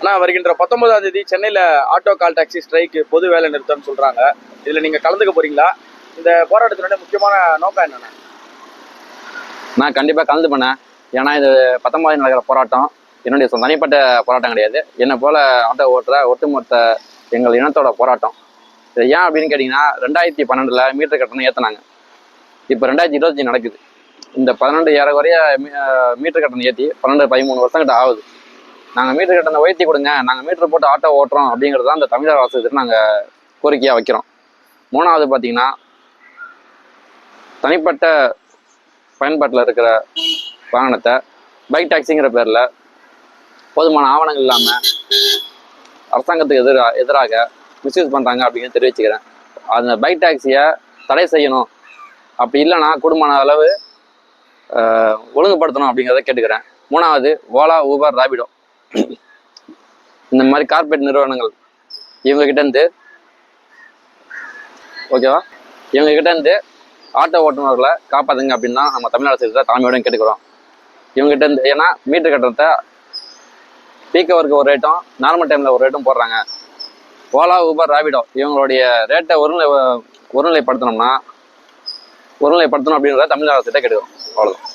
ஆனால் வருகின்ற பத்தொன்பதாம் தேதி சென்னையில் ஆட்டோ கால் டாக்ஸி ஸ்ட்ரைக் பொது வேலை நிறுத்தம்னு சொல்கிறாங்க இதில் நீங்கள் கலந்துக்க போறீங்களா? இந்த போராட்டத்தினுடைய முக்கியமான நோக்கம் என்னென்ன நான் கண்டிப்பாக கலந்து பண்ணேன் ஏன்னா இது பத்தொன்பதாம் நடக்கிற போராட்டம். என்னுடைய சொந்த தனிப்பட்ட போராட்டம் கிடையாது. என்னை போல் ஆட்டோ ஓட்டுற ஒட்டுமொத்த எங்கள் இனத்தோட போராட்டம். இது ஏன் அப்படின்னு கேட்டிங்கன்னா ரெண்டாயிரத்தி பன்னெண்டில் மீட்டர் கட்டணம் ஏற்றினாங்க இப்போ ரெண்டாயிரத்தி இருபத்தஞ்சி நடக்குது. இந்த பன்னெண்டு ஏற மீ- மீட்டர் கட்டணம் ஏற்றி பன்னெண்டு பதிமூணு வருஷம் கிட்ட ஆகுது. நாங்கள் மீட்டர் கட்டணம் உயர்த்தி கொடுங்க நாங்கள் மீட்டர் போட்டு ஆட்டோ ஓட்டுறோம் அப்படிங்கிறது தான் இந்த தமிழக அரசுக்கு நாங்கள் கோரிக்கையாக வைக்கிறோம். மூணாவது பார்த்தீங்கன்னா தனிப்பட்ட பயன்பாட்டில் இருக்கிற வாகனத்தை பைக் டாக்ஸிங்கிற பேரில் போதுமான ஆவணங்கள் இல்லாமல் அரசாங்கத்துக்கு எதிராக எதிராக மிஸ்யூஸ் பண்ணுறாங்க அப்படின்னு தெரிவிச்சுக்கிறேன். அந்த பைக் டாக்ஸியை தடை செய்யணும். அப்படி இல்லைன்னா கூடுமான அளவு ஒழுங்குபடுத்தணும் அப்படிங்கிறத கேட்டுக்கிறேன். மூணாவது ஓலா ஊபர் ராபிடோ. இந்த மாதிரி கார்ப்பரேட் நிறுவனங்கள் இவங்க இருந்து ஓகேவா இவங்க கிட்ட இருந்து ஆட்டோ ஓட்டுநர்களை காப்பாத்துங்க அப்படின்னு தான் நம்ம தமிழ் அரசு தலைமையோட கேட்டுக்கிறோம். இவங்ககிட்ட இருந்து ஏன்னா மீட்டர் கட்டணத்தை பீக் ஹவருக்கு ஒரு ரேட்டும் நார்மல் டைமில் ஒரு ரேட்டும் போடுறாங்க. ஓலா ஊபர் ராபிடோ இவங்களுடைய ரேட்டை ஒருநிலை ஒருநிலைப்படுத்தணும்னா ஒருநிலைப்படுத்தணும் அப்படின்றத தமிழ் அரசுகிட்ட கேட்டுக்கிறோம். அவ்வளோதான்